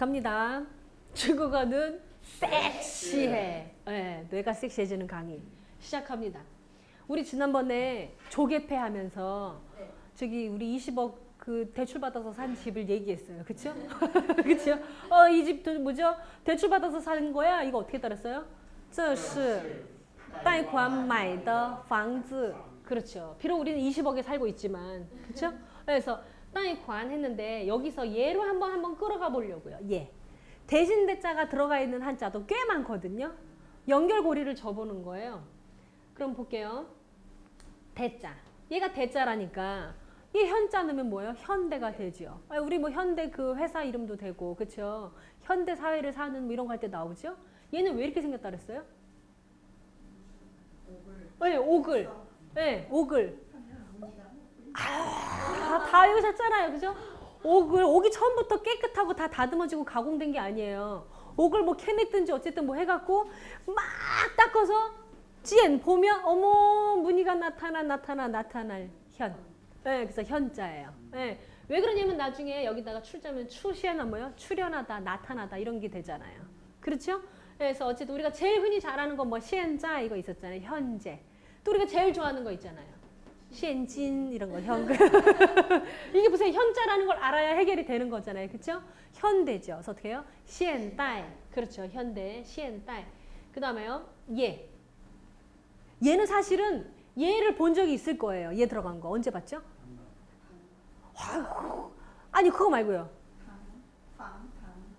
갑니다. 중국어는 섹시해. 네, 뇌가 섹시해지는 강의 시작합니다. 우리 지난번에 조개패 하면서 저기 우리 20억 그 대출 받아서 산 집을 얘기했어요. 그쵸? 그쵸? 어, 이 집도 뭐죠? 대출 받아서 산 거야? 이거 어떻게 따랐어요? 这是贷款买的房子. 그렇죠. 비록 우리는 20억에 살고 있지만, 그렇죠? 그래서 贷款 했는데 여기서 얘로 한번 한번 끌어가 보려고요. 예. 대신 대자가 들어가 있는 한자도 꽤 많거든요. 연결고리를 접보는 거예요. 그럼 볼게요. 대자. 얘가 대자라니까 이 현자 넣으면 뭐예요? 현대가 되죠. 아, 우리 뭐 현대 그 회사 이름도 되고, 그렇죠? 현대 사회를 사는 뭐 이런 거 할 때 나오죠? 얘는 왜 이렇게 생겼다 그랬어요? 네, 오글. 네, 오글. 아, 다 외우셨잖아요. 그죠? 옥을, 옥이 처음부터 깨끗하고 다 다듬어지고 가공된 게 아니에요. 옥을 뭐 캐냈든지 어쨌든 뭐 해갖고 막 닦아서 찌엔 보면 어머 무늬가 나타나 나타나 나타날 현. 네, 그래서 현자예요. 네. 왜 그러냐면 나중에 여기다가 출자면 추시하나 뭐요? 출현하다, 나타나다 이런 게 되잖아요. 그렇죠? 그래서 어쨌든 우리가 제일 흔히 잘하는 건 뭐 시엔자 이거 있었잖아요. 현재. 또 우리가 제일 좋아하는 거 있잖아요. 시엔진 이런 거 현금. 이게 무슨 현자라는 걸 알아야 해결이 되는 거잖아요. 그렇죠? 현대죠. 그래서 어떻게 해요? 시엔다이. 그렇죠. 현대 시엔다이. 그 다음에요. 예. 얘는 사실은 얘를 본 적이 있을 거예요. 얘 들어간 거. 언제 봤죠? 아니 그거 말고요.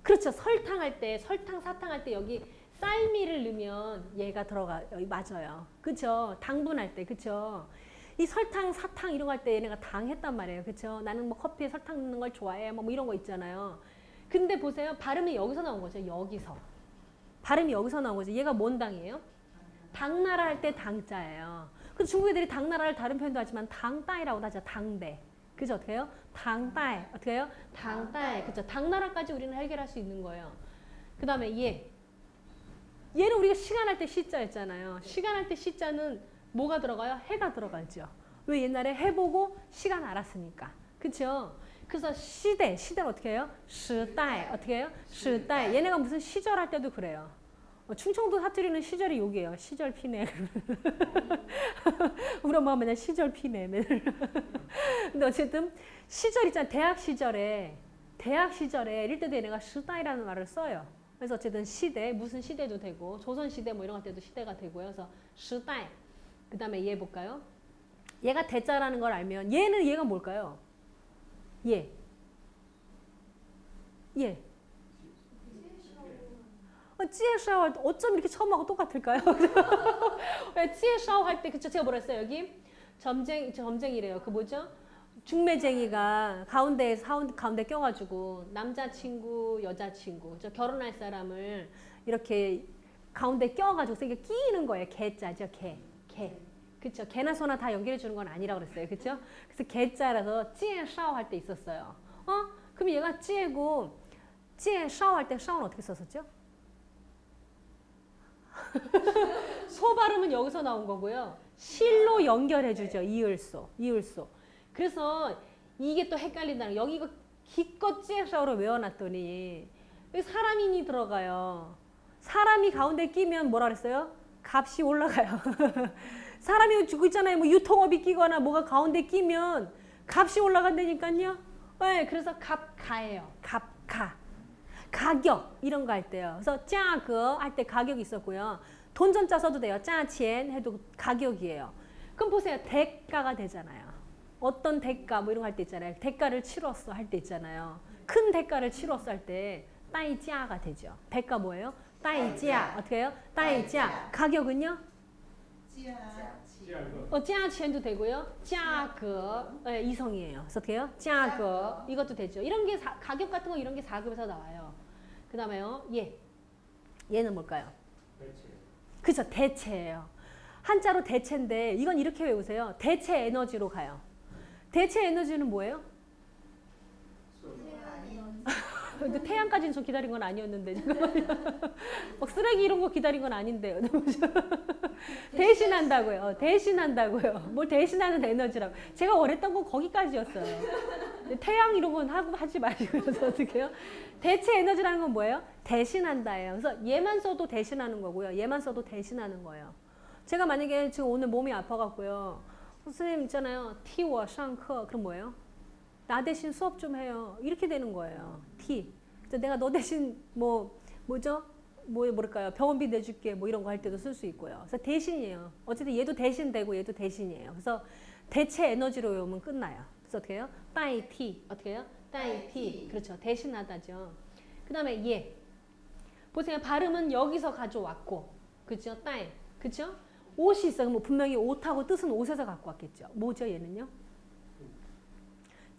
그렇죠. 설탕 할 때, 설탕, 사탕 할 때 여기 쌀미를 넣으면 얘가 들어가 맞아요. 그렇죠. 당분할 때, 그렇죠. 이 설탕, 사탕 이런 거 할 때 얘네가 당했단 말이에요. 그렇죠. 나는 뭐 커피에 설탕 넣는 걸 좋아해. 뭐 이런 거 있잖아요. 근데 보세요. 발음이 여기서 나온 거죠. 여기서. 발음이 여기서 나온 거죠. 얘가 뭔 당이에요? 당나라 할 때 당자예요. 그 중국 애들이 당나라를 다른 표현도 하지만 당따이라고도 하죠. 당대. 그죠? 어떻게 해요? 당따이. 어떻게 해요? 당따이. 그죠? 당나라까지 우리는 해결할 수 있는 거예요. 그 다음에 얘. 얘는 우리가 시간 할 때 시자였잖아요. 시간 할 때 시자는 뭐가 들어가요? 해가 들어가죠. 왜 옛날에 해보고 시간 알았으니까. 그쵸? 그래서 시대, 시대를 어떻게 해요? 시대, 어떻게 해요? 시대. 얘네가 무슨 시절 할 때도 그래요. 어, 충청도 사투리는 시절이 여기예요. 시절 피네. 우리 엄마가 맨날 시절 피네. 근데 어쨌든 시절 있잖아. 대학 시절에 대학 시절에 이럴 때도 얘네가 시대라는 말을 써요. 그래서 어쨌든 시대 무슨 시대도 되고 조선 시대 뭐 이런 것 때도 시대가 되고요. 그래서 시대. 그 다음에 얘 볼까요? 얘가 대자라는 걸 알면 얘는 얘가 뭘까요? 얘. 얘. 어, 찌에샤오 할 때 어쩜 이렇게 처음하고 똑같을까요? 왜 찌에샤오 할때 그쵸 제가 뭐라 했어요 여기 점쟁 점쟁이래요 그 뭐죠 중매쟁이가 가운데 사운 가운데 껴가지고 남자친구 여자친구 저 결혼할 사람을 이렇게 가운데 껴가지고 세게 끼는 거예요 개자죠 개 개. 그쵸 개나 소나 다 연결해 주는 건 아니라고 그랬어요 그쵸 그래서 개자라서 찌에 샤오 할 때 있었어요 어 그럼 얘가 찌에고 찌에 샤오 할 때 샤오는 어떻게 썼었죠? 소 발음은 여기서 나온 거고요. 실로 연결해 주죠. 이을소. 이을소. 그래서 이게 또 헷갈린다는 거. 여기 이거 기껏 찌에샤오로 외워놨더니 사람인이 들어가요. 사람이 가운데 끼면 뭐라 그랬어요? 값이 올라가요. 사람이 주고 있잖아요. 뭐 유통업이 끼거나 뭐가 가운데 끼면 값이 올라간다니까요. 네, 그래서 값가예요. 값가. 가격 이런 거 할 때요. 그래서 짜거 할때 가격이 있었고요. 돈전자 써도 돼요. 짜钱해도 가격이에요. 그럼 보세요. 대가가 되잖아요. 어떤 대가 뭐 이런 거 할 때 있잖아요. 대가를 치렀어 할 때 있잖아요. 큰 대가를 치렀어 할 때 따이자가 되죠. 대가 뭐예요? 따이자 어떻게 해요? 따이자 가격은요? 어, 짜첸도 되고요. 짜거 네, 이성이에요. 그래서 어떻게 해요? 짜거 이것도 되죠. 이런 게 사, 가격 같은 거 이런 게 4급에서 나와요. 그 다음에요. 얘. 얘는 뭘까요? 그죠. 대체예요. 한자로 대체인데 이건 이렇게 외우세요. 대체 에너지로 가요. 대체 에너지는 뭐예요? 근데 태양까지는 저 기다린 건 아니었는데. 막 쓰레기 이런 거 기다린 건 아닌데요. 대신한다고요. 어, 대신한다고요. 뭘 대신하는 에너지라고. 제가 원했던 건 거기까지였어요. 태양 이런 건 하고 하지 마시고요. 그래서 어떻게요? 대체 에너지라는 건 뭐예요? 대신한다예요. 그래서 얘만 써도 대신하는 거고요. 얘만 써도 대신하는 거예요. 제가 만약에 지금 오늘 몸이 아파갖고요. 선생님 있잖아요. 티워 샹커 그럼 뭐예요? 나 대신 수업 좀 해요. 이렇게 되는 거예요. 티. 그래서 내가 너 대신 뭐 뭐죠? 뭐 뭐랄까요? 병원비 내줄게 뭐 이런 거 할 때도 쓸 수 있고요. 그래서 대신이에요. 어쨌든 얘도 대신 되고 얘도 대신이에요. 그래서 대체 에너지로 외우면 끝나요. 그래서 어떻게 해요? 따이 티 어떻게 해요? 따이 티 그렇죠. 대신하다죠. 그 다음에 얘 보세요. 발음은 여기서 가져왔고 그렇죠? 따이 그렇죠? 옷이 있어. 그럼 분명히 옷하고 뜻은 옷에서 갖고 왔겠죠. 뭐죠 얘는요?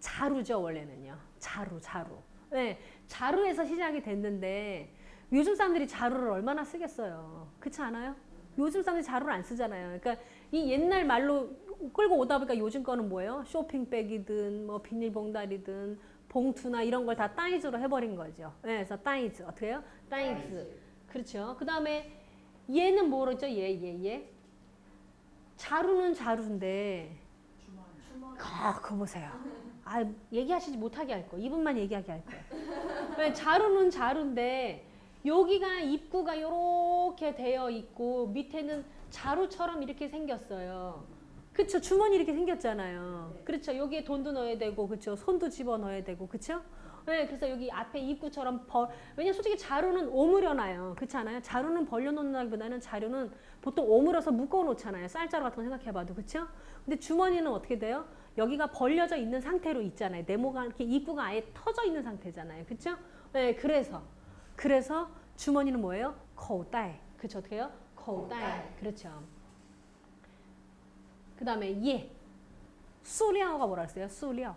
자루죠 원래는요. 자루 자루. 네, 자루에서 시작이 됐는데 요즘 사람들이 자루를 얼마나 쓰겠어요. 그렇지 않아요? 요즘 사람들이 자루를 안 쓰잖아요. 그러니까 이 옛날 말로 끌고 오다 보니까 요즘 거는 뭐예요? 쇼핑백이든 뭐 비닐봉다리든 봉투나 이런 걸 다 따이즈로 해버린 거죠. 네, 그래서 따이즈 어떻게 해요? 따이즈. 그렇죠. 그 다음에 얘는 뭐랬죠? 얘, 얘, 얘. 자루는 자루인데 아, 그거 보세요. 아, 얘기하시지 못하게 할 거. 이분만 얘기하게 할 거예요. 왜 자루는 자루인데 여기가 입구가 이렇게 되어 있고 밑에는 자루처럼 이렇게 생겼어요. 그쵸? 주머니 이렇게 생겼잖아요. 그렇죠? 여기에 돈도 넣어야 되고, 그쵸? 손도 집어 넣어야 되고, 그쵸? 네, 그래서 여기 앞에 입구처럼 벌, 왜냐면 솔직히 자루는 오므려놔요. 그렇지 않아요? 자루는 벌려놓는다기보다는 자루는 보통 오므려서 묶어놓잖아요. 쌀자루 같은 거 생각해봐도, 그쵸? 근데 주머니는 어떻게 돼요? 여기가 벌려져 있는 상태로 있잖아요. 네모가 이렇게 입구가 아예 터져 있는 상태잖아요. 그쵸? 네, 그래서. 그래서 주머니는 뭐예요? 거우다이. 그쵸? 어떻게 해요? 거우다이. 그렇죠. 그 다음에 예. 수리아가 뭐라 했어요? 수리아.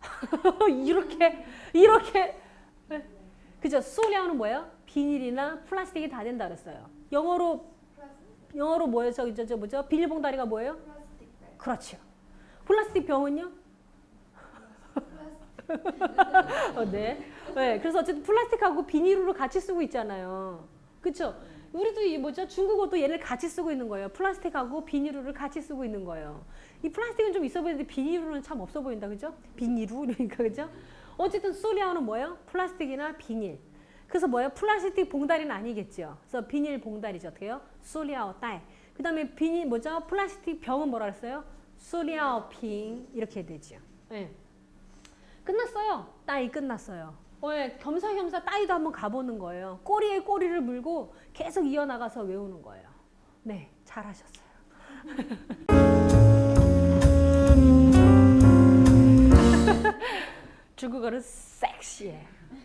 이렇게 이렇게 네. 그죠? 수리아는 뭐예요? 비닐이나 플라스틱이 다 된다 그랬어요. 영어로 영어로 뭐예요? 저기 저, 저 뭐죠? 비닐봉다리가 뭐예요? 그렇죠. 플라스틱 병은요? 어, 네. 네. 그래서 어쨌든 플라스틱하고 비닐로 같이 쓰고 있잖아요. 그렇죠? 우리도 이 뭐죠? 중국어도 얘를 같이 쓰고 있는 거예요. 플라스틱하고 비닐을 같이 쓰고 있는 거예요. 이 플라스틱은 좀 있어 보이는데 비닐은 참 없어 보인다. 그죠? 비닐우 그러니까 그죠? 어쨌든 소리아는 뭐예요? 플라스틱이나 비닐. 그래서 뭐예요? 플라스틱 봉다리는 아니겠죠. 그래서 비닐 봉다리죠. 어떻게요? 소리아오 딸. 그 다음에 비닐 뭐죠? 플라스틱 병은 뭐라 그랬어요? 소리아오 빙 이렇게 되죠. 네. 끝났어요. 따이 끝났어요. 어, 예, 겸사겸사 따이도 한번 가보는 거예요. 꼬리에 꼬리를 물고 계속 이어나가서 외우는 거예요. 네, 잘하셨어요. 중국어는 섹시해.